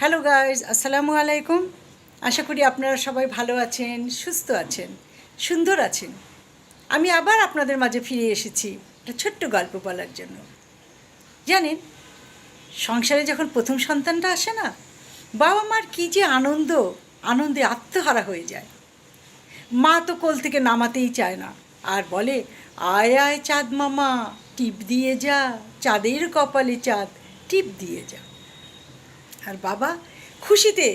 Hello guys আসসালামু আলাইকুম আশা করি আপনারা সবাই ভালো আছেন, সুস্থ আছেন, সুন্দর আছেন। আমি আবার আপনাদের মাঝে ফিরে এসেছি একটা ছোট্ট গল্প বলার জন্য। জানেন, সংসারে যখন প্রথম সন্তানটা আসে না বাবা মার কী যে আনন্দ, আনন্দে আত্মহারা হয়ে যায়। মা তো কোল থেকে নামাতেই চায় না, আর বলে, আয় আয় চাঁদ মামা, টিপ দিয়ে যা, চাঁদের কপালে চাঁদ, টিপ দিয়ে যা। আর বাবা খুশিতে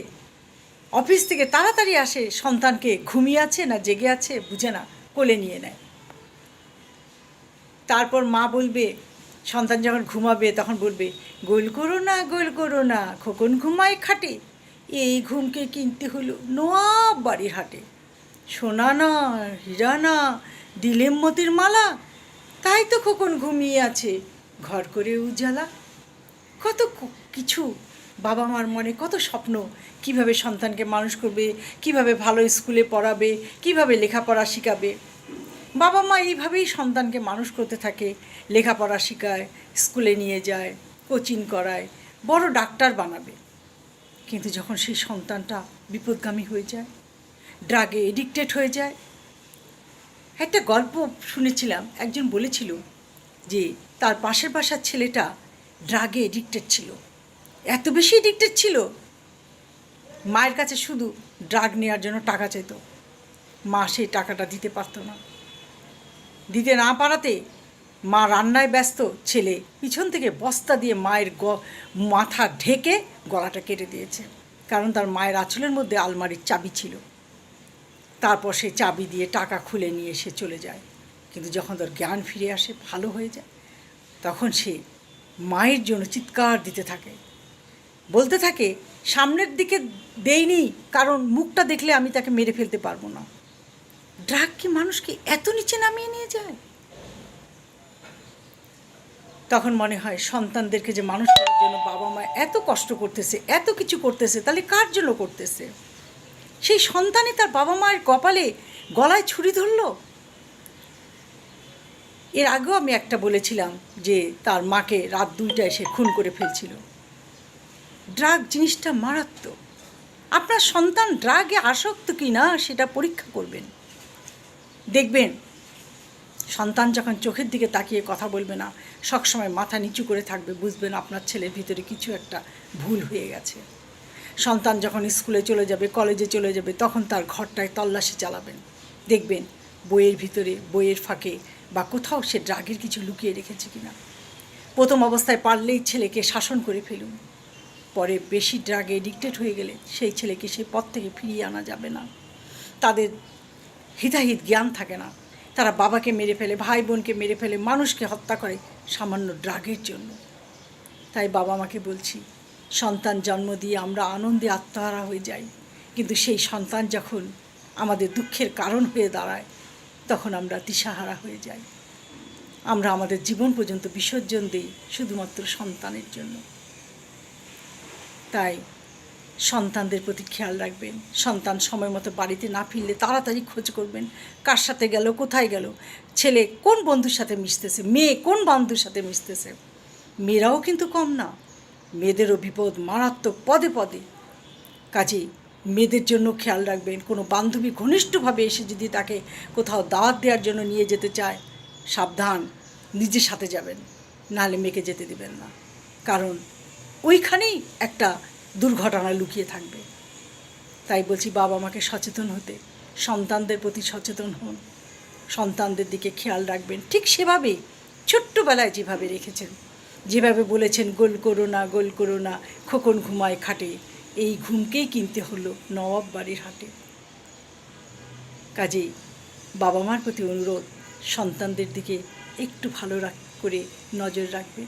অফিস থেকে তাড়াতাড়ি আসে, সন্তানকে ঘুমিয়ে আছে না জেগে আছে, বুঝে না, কোলে নিয়ে নেয়। তারপর মা বলবে, সন্তান যখন ঘুমাবে তখন বলবে, গোল করো না, গোল করো না, খোকন ঘুমায় খাটে, এই ঘুমকে কিনতে হলো নোয়াব বাড়ি হাটে। সোনা না, হীরা না, দিলেম মতির মালা, তাই তো খোকন ঘুমিয়ে আছে, ঘর করে উজালা। কত কিছু বাবা মার মনে কত স্বপ্ন? কীভাবে সন্তানকে মানুষ করবে? কীভাবে ভালো স্কুলে পড়াবে? কীভাবে লেখাপড়া শেখাবে? বাবা মা এইভাবেই সন্তানকে মানুষ করতে থাকে। লেখাপড়া শেখায়, স্কুলে নিয়ে যায়, কোচিং করায়, বড় ডাক্তার বানাবে। কিন্তু যখন সেই সন্তানটা বিপদগামী হয়ে যায় ড্রাগে এডিক্টেড হয়ে যায়, একটা গল্প শুনেছিলাম, একজন বলেছিল যে তার পাশের বাসার ছেলেটা ড্রাগে এডিক্টেড ছিল। এত বেশি এডিক্টেড ছিল? মায়ের কাছে শুধু ড্রাগ নেওয়ার জন্য টাকা চেত মা সেই টাকাটা দিতে পারতো না। দিতে না পারাতে মা রান্নায় ব্যস্ত, ছেলে পিছন থেকে বস্তা দিয়ে মায়ের গ, মাথা ঢেকে গলাটা কেটে দিয়েছে। কারণ তার মায়ের আঁচলের মধ্যে আলমারির চাবি ছিল। তারপর সে চাবি দিয়ে টাকা খুলে নিয়ে সে চলে যায়। কিন্তু যখন তার জ্ঞান ফিরে আসে, ভালো হয়ে যায়, তখন সে মায়ের জন্য চিৎকার দিতে থাকে। বলতে থাকে, সামনের দিকে দেইনি, কারণ মুখটা দেখলে আমি তাকে মেরে ফেলতে পারব না। ড্রাগ কি মানুষকে এত নিচে নামিয়ে নিয়ে যায়? তখন মনে হয় সন্তানদেরকে যে মানুষ করার জন্য বাবা মা এত কষ্ট করতেছে, এত কিছু করতেছে, তাহলে কার জন্য করতেছে? সেই সন্তানে তার বাবা মায়ের কপালে গলায় ছুরি ধরলো? এর আগেও আমি একটা বলেছিলাম যে তার মাকে রাত দুইটায় সে খুন করে ফেলছিল। ড্রাগ জিনিসটা মারাত্মক। আপনার সন্তান ড্রাগে আসক্ত কি না সেটা পরীক্ষা করবেন। দেখবেন, সন্তান যখন চোখের দিকে তাকিয়ে কথা বলবে না সবসময় মাথা নিচু করে থাকবে, বুঝবেন আপনার ছেলের ভিতরে কিছু একটা ভুল হয়ে গেছে। সন্তান যখন স্কুলে চলে যাবে, কলেজে চলে যাবে, তখন তার ঘরটায় তল্লাশি চালাবেন। দেখবেন, বইয়ের ভিতরে, বইয়ের ফাঁকে বা কোথাও সে ড্রাগের কিছু লুকিয়ে রেখেছে কিনা। প্রথম অবস্থায় পারলেই ছেলেকে শাসন করে ফেলুন। পরে বেশি ড্রাগে এডিক্টেড হয়ে গেলে সেই ছেলেকে সেই পথ থেকে ফিরিয়ে আনা যাবে না। তাদের হিতাহিত জ্ঞান থাকে না। তারা বাবাকে মেরে ফেলে ভাই বোনকে মেরে ফেলে, মানুষকে হত্যা করে সামান্য ড্রাগের জন্য। তাই বাবা মাকে বলছি, সন্তান জন্ম দিয়ে আমরা আনন্দে আত্মহারা হয়ে যাই। কিন্তু সেই সন্তান যখন আমাদের দুঃখের কারণ হয়ে দাঁড়ায়, তখন আমরা দিশাহারা হয়ে যাই। আমরা আমাদের জীবন পর্যন্ত বিসর্জন দিই শুধুমাত্র সন্তানের জন্য। তাই সন্তানদের প্রতি খেয়াল রাখবেন। সন্তান সময় মতো বাড়িতে না ফিরলে তাড়াতাড়ি খোঁজ করবেন। কার সাথে গেল, কোথায় গেল? ছেলে কোন বন্ধুর সাথে মিশতেছে? মেয়ে কোন বন্ধুর সাথে মিশতেছে? মেয়েরাও কিন্তু কম না। মেয়েদেরও বিপদ মারাত্মক পদে পদে। কাজেই মেয়েদের জন্য খেয়াল রাখবেন, কোনো বান্ধবী ঘনিষ্ঠভাবে এসে যদি তাকে কোথাও দাওয়াত দেওয়ার জন্য নিয়ে যেতে চায়, সাবধান, নিজের সাথে যাবেন। নাহলে মেয়েকে যেতে দিবেন না। কারণ ওইখানেই একটা দুর্ঘটনা লুকিয়ে থাকবে। তাই বলছি বাবা মাকে সচেতন হতে, সন্তানদের প্রতি সচেতন হন, সন্তানদের দিকে খেয়াল রাখবেন। ঠিক সেভাবেই ছোট্টবেলায় যেভাবে রেখেছেন, যেভাবে বলেছেন, গোল করো না, গোল করো না, খোকন ঘুমায় খাটে। এই ঘুমকেই কিনতে হলো নবাব বাড়ির হাটে। কাজেই বাবা মার প্রতি অনুরোধ, সন্তানদের দিকে একটু ভালো রাখ করে নজর রাখবেন।